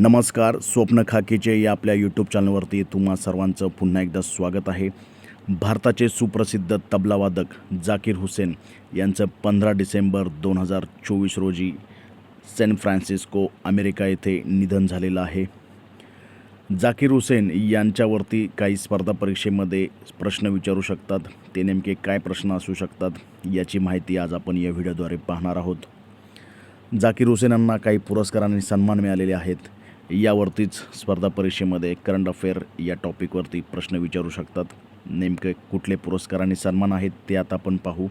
नमस्कार स्वप्न खाकीचे या आपल्या यूट्यूब चॅनलवरती तुम्हा सर्वांचं पुन्हा एकदा स्वागत आहे. भारताचे सुप्रसिद्ध तबलावादक जाकीर हुसेन यांचं पंधरा डिसेंबर दोन हजार चोवीस रोजी सॅन फ्रान्सिस्को अमेरिका येथे निधन झालेलं आहे. जाकीर हुसेन यांच्यावरती काही स्पर्धा परीक्षेमध्ये प्रश्न विचारू शकतात. ते नेमके काय प्रश्न असू शकतात याची माहिती आज आपण या व्हिडिओद्वारे पाहणार आहोत. जाकीर हुसेन यांना काही पुरस्कारांनी सन्मान मिळालेले आहेत. यावरतीच स्पर्धा परीक्षेमध्ये करंट अफेअर या टॉपिकवरती प्रश्न विचारू शकतात. नेमके कुठले पुरस्कार आणि सन्मान आहेत ते आता आपण पाहू.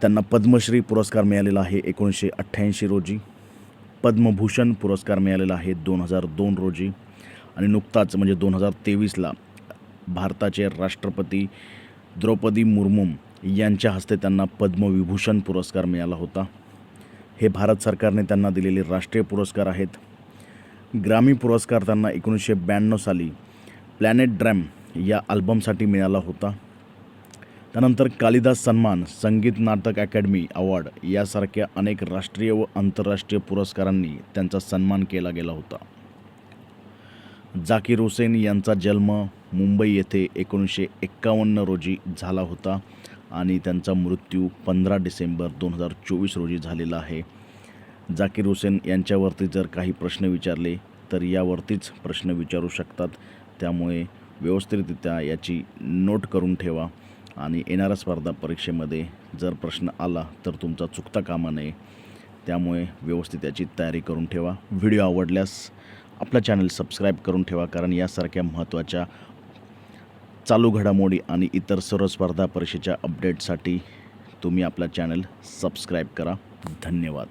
त्यांना पद्मश्री पुरस्कार मिळालेला आहे एकोणीसशे अठ्ठ्याऐंशी रोजी. पद्मभूषण पुरस्कार मिळालेला आहे दोन हजार दोन रोजी. आणि नुकताच म्हणजे दोन हजार तेवीसला भारताचे राष्ट्रपती द्रौपदी मुर्मू यांच्या हस्ते त्यांना पद्मविभूषण पुरस्कार मिळाला होता. हे भारत सरकारने त्यांना दिलेले राष्ट्रीय पुरस्कार आहेत. ग्रामी पुरस्कार त्यांना एकोणीसशे ब्याण्णव साली प्लॅनेट ड्रॅम या अल्बमसाठी मिळाला होता. त्यानंतर कालिदास सन्मान संगीत नाटक अकॅडमी अवॉर्ड यासारख्या अनेक राष्ट्रीय व आंतरराष्ट्रीय पुरस्कारांनी त्यांचा सन्मान केला गेला होता. जाकीर हुसेन यांचा जन्म मुंबई येथे एकोणीसशे एक्कावन्न रोजी झाला होता आणि त्यांचा मृत्यू पंधरा डिसेंबर दोन हजार चोवीस रोजी झालेला आहे. जाकीर हुसेन यांच्यावरती जर काही प्रश्न विचारले तर यावरतीच प्रश्न विचारू शकतात. त्यामुळे व्यवस्थितरित्या याची नोट करून ठेवा. आणि येणाऱ्या स्पर्धा परीक्षेमध्ये जर प्रश्न आला तर तुमचा चुकता कामा नये. त्यामुळे व्यवस्थित याची तयारी करून ठेवा. व्हिडिओ आवडल्यास आपला चॅनल सबस्क्राईब करून ठेवा कारण यासारख्या महत्त्वाच्या चालू घडामोडी आणि इतर सर्व स्पर्धा परीक्षेच्या अपडेटसाठी तुम्ही आपला चॅनल सबस्क्राईब करा. धन्यवाद.